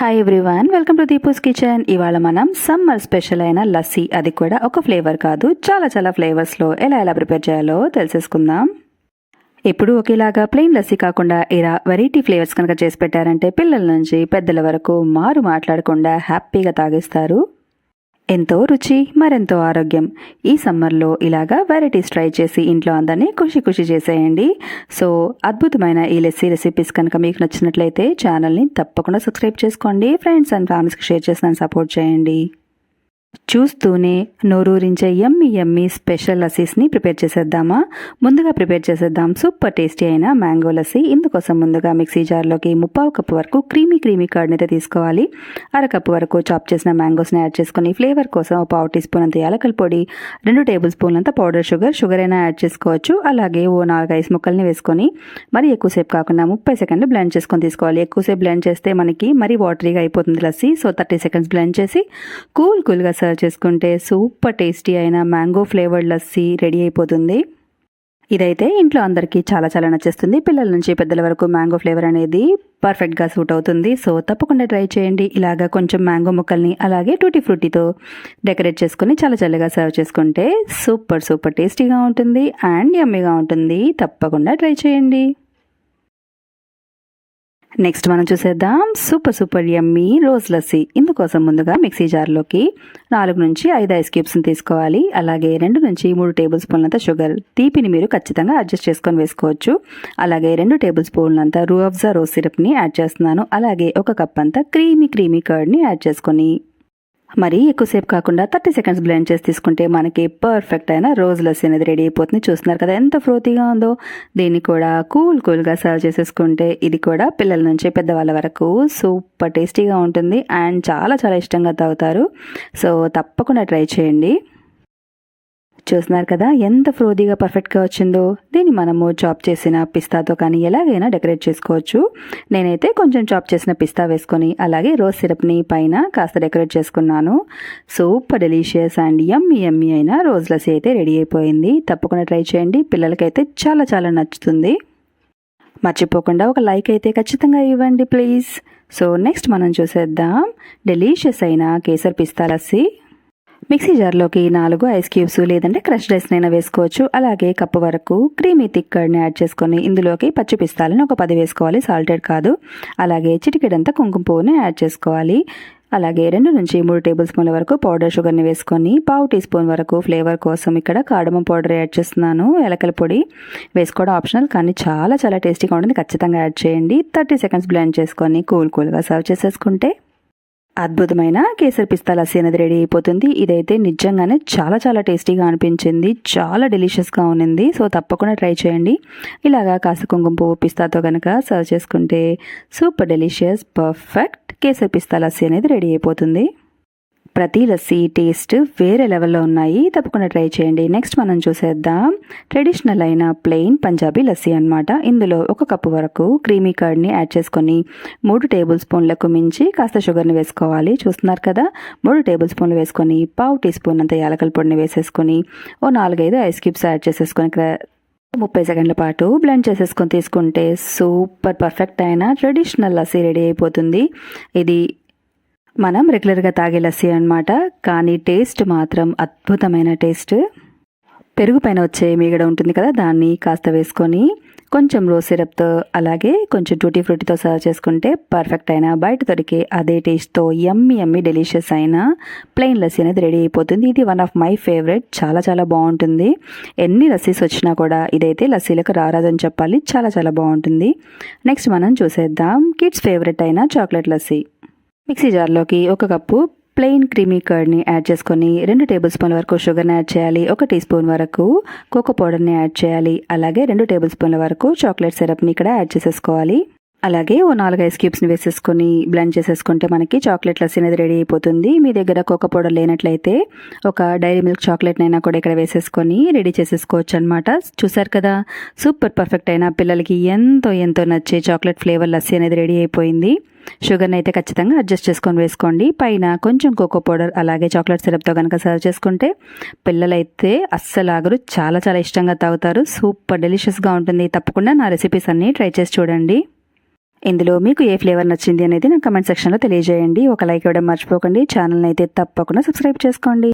Hi everyone welcome to Deepu's kitchen ఇవాళ మనం summer special అయిన లస్సీ. అది కూడా ఒక ఫ్లేవర్ కాదు. చాలా చాలా ఫ్లేవర్స్లో ఎలా ఎలా ప్రిపేర్ చేయాలో తెలిసేసుకుందాం. ఎప్పుడు ఒకేలాగా ప్లెయిన్ లస్సీ కాకుండా ఇలా వెరైటీ ఫ్లేవర్స్ కనుక చేసి పెట్టారంటే పిల్లల నుంచి పెద్దల వరకు మారు మాట్లాడకుండా హ్యాపీగా తాగేస్తారు. ఎంతో రుచి మరెంతో ఆరోగ్యం. ఈ సమ్మర్లో ఇలాగా వెరైటీస్ ట్రై చేసి ఇంట్లో అందరినీ ఖుషి ఖుషి చేసేయండి. సో అద్భుతమైన ఈ లెస్సీ రెసిపీస్ కనుక మీకు నచ్చినట్లయితే ఛానల్ని తప్పకుండా సబ్స్క్రైబ్ చేసుకోండి. ఫ్రెండ్స్ అండ్ ఫ్యామిలీస్కి షేర్ చేసి సపోర్ట్ చేయండి. చూస్తూనే నోరూరించే ఎమ్మి ఎమ్మి స్పెషల్ లస్సీస్ని ప్రిపేర్ చేసేద్దామా? ముందుగా ప్రిపేర్ చేసేద్దాం సూపర్ టేస్టీ అయిన మ్యాంగో లస్సీ. ఇందుకోసం ముందుగా మిక్సీ జార్లోకి ముప్పావు కప్పు వరకు క్రీమీ క్రీమీ కర్డ్ని అయితే తీసుకోవాలి. అరకప్పు వరకు చాప్ చేసిన మ్యాంగోస్ని యాడ్ చేసుకొని ఫ్లేవర్ కోసం ఒక పావు టీ స్పూన్ అంత యాలకల పొడి రెండు టేబుల్ స్పూన్ అంత పౌడర్ షుగర్ షుగర్ అయినా యాడ్ చేసుకోవచ్చు. అలాగే ఓ నాలుగు ఐస్ ముక్కల్ని వేసుకొని మరి ఎక్కువసేపు కాకుండా ముప్పై సెకండ్లు బ్లెండ్ చేసుకొని తీసుకోవాలి. ఎక్కువసేపు బ్లెండ్ చేస్తే మనకి మరీ వాటరీగా అయిపోతుంది lassi. So thirty seconds blend చేసి కూల్ కూల్గా సర్వ్ చేసుకుంటే సూపర్ టేస్టీ అయిన మ్యాంగో ఫ్లేవర్డ్ లస్సీ రెడీ అయిపోతుంది. ఇదైతే ఇంట్లో అందరికీ చాలా చాలా నచ్చేస్తుంది. పిల్లల నుంచి పెద్దల వరకు మ్యాంగో ఫ్లేవర్ అనేది పర్ఫెక్ట్గా సూట్ అవుతుంది. సో తప్పకుండా ట్రై చేయండి. ఇలాగా కొంచెం మ్యాంగో ముక్కల్ని అలాగే టూటీ ఫ్రూటీతో డెకరేట్ చేసుకుని చాలా చల్లగా సర్వ్ చేసుకుంటే సూపర్ సూపర్ టేస్టీగా ఉంటుంది అండ్ యమ్మీగా ఉంటుంది. తప్పకుండా ట్రై చేయండి. నెక్స్ట్ మనం చూసేద్దాం. Super super yummy rose lassi ఇందుకోసం ముందుగా మిక్సీ జార్లోకి నాలుగు నుంచి ఐదు ఐస్ క్యూబ్స్ని తీసుకోవాలి. అలాగే రెండు నుంచి మూడు టేబుల్ స్పూన్లంత షుగర్ తీపిని మీరు ఖచ్చితంగా అడ్జస్ట్ చేసుకొని వేసుకోవచ్చు. అలాగే రెండు టేబుల్ స్పూన్లంత రూఅఫ్జా రోజ్ సిరప్ని యాడ్ చేస్తున్నాను. అలాగే ఒక కప్ అంతా క్రీమీ క్రీమీ కర్డ్ని యాడ్ చేసుకొని మరి ఎక్కువసేపు కాకుండా థర్టీ సెకండ్స్ బ్లెండ్ చేసి తీసుకుంటే మనకి పర్ఫెక్ట్ అయిన రోజ్ లస్సీ అనేది రెడీ అయిపోతుంది. చూస్తున్నారు కదా ఎంత ఫ్రోతీగా ఉందో. దీన్ని కూడా కూల్ కూల్గా సర్వ్ చేసేసుకుంటే ఇది కూడా పిల్లల నుంచి పెద్దవాళ్ళ వరకు సూపర్ టేస్టీగా ఉంటుంది. అండ్ చాలా చాలా ఇష్టంగా తాగుతారు. సో తప్పకుండా ట్రై చేయండి. చూస్తున్నారు కదా ఎంత ఫ్రోదీగా పర్ఫెక్ట్గా వచ్చిందో. దీన్ని మనము చాప్ చేసిన పిస్తాతో కానీ ఎలాగైనా డెకరేట్ చేసుకోవచ్చు. నేనైతే కొంచెం చాప్ చేసిన పిస్తా వేసుకొని అలాగే రోజ్ సిరప్ని పైన కాస్త డెకరేట్ చేసుకున్నాను. Super delicious and yummy yummy అయిన రోజ్ లస్సీ అయితే రెడీ అయిపోయింది. తప్పకుండా ట్రై చేయండి. పిల్లలకైతే చాలా చాలా నచ్చుతుంది. మర్చిపోకుండా ఒక లైక్ అయితే ఖచ్చితంగా ఇవ్వండి ప్లీజ్. సో నెక్స్ట్ మనం చూసేద్దాం. డెలీషియస్ అయిన కేసర్ పిస్తా లస్సీ. మిక్సీ జార్లోకి నాలుగు ఐస్ క్యూబ్స్ లేదంటే క్రష్ నైనా వేసుకోవచ్చు. అలాగే కప్పు వరకు క్రీమీ థిక్కర్డ్ని యాడ్ చేసుకొని ఇందులోకి పచ్చి పిస్తాలని ఒక పది వేసుకోవాలి. సాల్టెడ్ కాదు. అలాగే చిటికెడంతా కుంకుమ పువ్వుని యాడ్ చేసుకోవాలి. అలాగే రెండు నుంచి మూడు టేబుల్ స్పూన్ల వరకు పౌడర్ షుగర్ని వేసుకొని పావు టీ స్పూన్ వరకు ఫ్లేవర్ కోసం ఇక్కడ కాడమ పౌడర్ యాడ్ చేస్తున్నాను. ఎలకల పొడి వేసుకోవడం ఆప్షనల్ కానీ చాలా చాలా టేస్టీగా ఉంటుంది. ఖచ్చితంగా యాడ్ చేయండి. థర్టీ సెకండ్స్ బ్లెండ్ చేసుకొని కూల్ కూల్గా సర్వ్ చేసేసుకుంటే అద్భుతమైన కేసరి పిస్తా లస్సీ అనేది రెడీ అయిపోతుంది. ఇదైతే నిజంగానే చాలా చాలా టేస్టీగా అనిపించింది. చాలా డెలిషియస్గా ఉన్నింది. సో తప్పకుండా ట్రై చేయండి. ఇలాగా కాసు కుంకుమ పువ్వు పిస్తాతో కనుక సర్వ్ చేసుకుంటే super delicious perfect kesari pista lassi అనేది రెడీ అయిపోతుంది. ప్రతి లస్సీ టేస్ట్ వేరే లెవెల్లో ఉన్నాయి. తప్పకుండా ట్రై చేయండి. నెక్స్ట్ మనం చూసేద్దాం. ట్రెడిషనల్ అయిన ప్లెయిన్ పంజాబీ లస్సీ అనమాట ఇందులో ఒక కప్పు వరకు క్రీమీ కర్డ్ని యాడ్ చేసుకొని మూడు టేబుల్ స్పూన్లకు మించి కాస్త షుగర్ని వేసుకోవాలి. చూస్తున్నారు కదా? మూడు టేబుల్ స్పూన్లు వేసుకొని పావు టీ స్పూన్ అంత యాలకల పొడిని వేసేసుకొని ఓ నాలుగైదు ఐస్ క్యూబ్స్ యాడ్ చేసేసుకొని ముప్పై సెకండ్ల పాటు బ్లెండ్ చేసేసుకొని తీసుకుంటే సూపర్ పర్ఫెక్ట్ అయిన ట్రెడిషనల్ లస్సీ రెడీ అయిపోతుంది. ఇది మనం రెగ్యులర్గా తాగే లస్సీ అనమాట కానీ టేస్ట్ మాత్రం అద్భుతమైన టేస్ట్. పెరుగు పైన వచ్చే మీగడ ఉంటుంది కదా దాన్ని కాస్త వేసుకొని కొంచెం రోజ్ సిరప్తో అలాగే కొంచెం టూటీ ఫ్రూటీతో సర్వ్ చేసుకుంటే పర్ఫెక్ట్ అయిన బయట దొరికే అదే టేస్ట్తో ఎమ్మి ఎమ్మి డెలిషియస్ అయిన ప్లెయిన్ లస్సీ అనేది రెడీ అయిపోతుంది. ఇది వన్ ఆఫ్ మై ఫేవరెట్ చాలా చాలా బాగుంటుంది. ఎన్ని లస్సీస్ వచ్చినా కూడా ఇదైతే లస్సీలకు రారాదని చెప్పాలి. చాలా చాలా బాగుంటుంది. నెక్స్ట్ మనం చూసేద్దాం. కిడ్స్ ఫేవరెట్ అయిన చాక్లెట్ లస్సీ. మిక్సీ జార్లోకి ఒక కప్పు ప్లెయిన్ క్రీమీ కర్డ్ని యాడ్ చేసుకొని రెండు టేబుల్ స్పూన్ల వరకు షుగర్ని యాడ్ చేయాలి. ఒక టీ స్పూన్ వరకు కోకో పౌడర్ని యాడ్ చేయాలి. అలాగే రెండు టేబుల్ స్పూన్ల వరకు చాక్లెట్ సిరప్ని ఇక్కడ యాడ్ చేసేసుకోవాలి. అలాగే ఓ నాలుగు ఐస్ క్యూబ్స్ని వేసేసుకొని బ్లెండ్ చేసేసుకుంటే మనకి చాక్లెట్ లస్సీ అనేది రెడీ అయిపోతుంది. మీ దగ్గర కోక పౌడర్ లేనట్లయితే ఒక డైరీ మిల్క్ చాక్లెట్నైనా కూడా ఇక్కడ వేసేసుకొని రెడీ చేసేసుకోవచ్చు అనమాట చూసారు కదా సూపర్ పర్ఫెక్ట్ అయిన పిల్లలకి ఎంతో ఎంతో నచ్చే చాక్లెట్ ఫ్లేవర్ లస్సీ అనేది రెడీ అయిపోయింది. షుగర్ని అయితే ఖచ్చితంగా అడ్జస్ట్ చేసుకొని వేసుకోండి. పైన కొంచెం కోకో పౌడర్ అలాగే చాక్లెట్ సిరప్తో కనుక సర్వ్ చేసుకుంటే పిల్లలైతే అస్సలు ఆగరు చాలా చాలా ఇష్టంగా తాగుతారు. సూపర్ డెలిషియస్గా ఉంటుంది. తప్పకుండా నా రెసిపీస్ అన్నీ ట్రై చేసి చూడండి. ఇందులో మీకు ఏ ఫ్లేవర్ నచ్చింది అనేది నాకు కమెంట్ సెక్షన్లో తెలియజేయండి. ఒక లైక్ ఇవ్వడం మర్చిపోకండి. ఛానల్ని అయితే తప్పకుండా సబ్స్క్రైబ్ చేసుకోండి.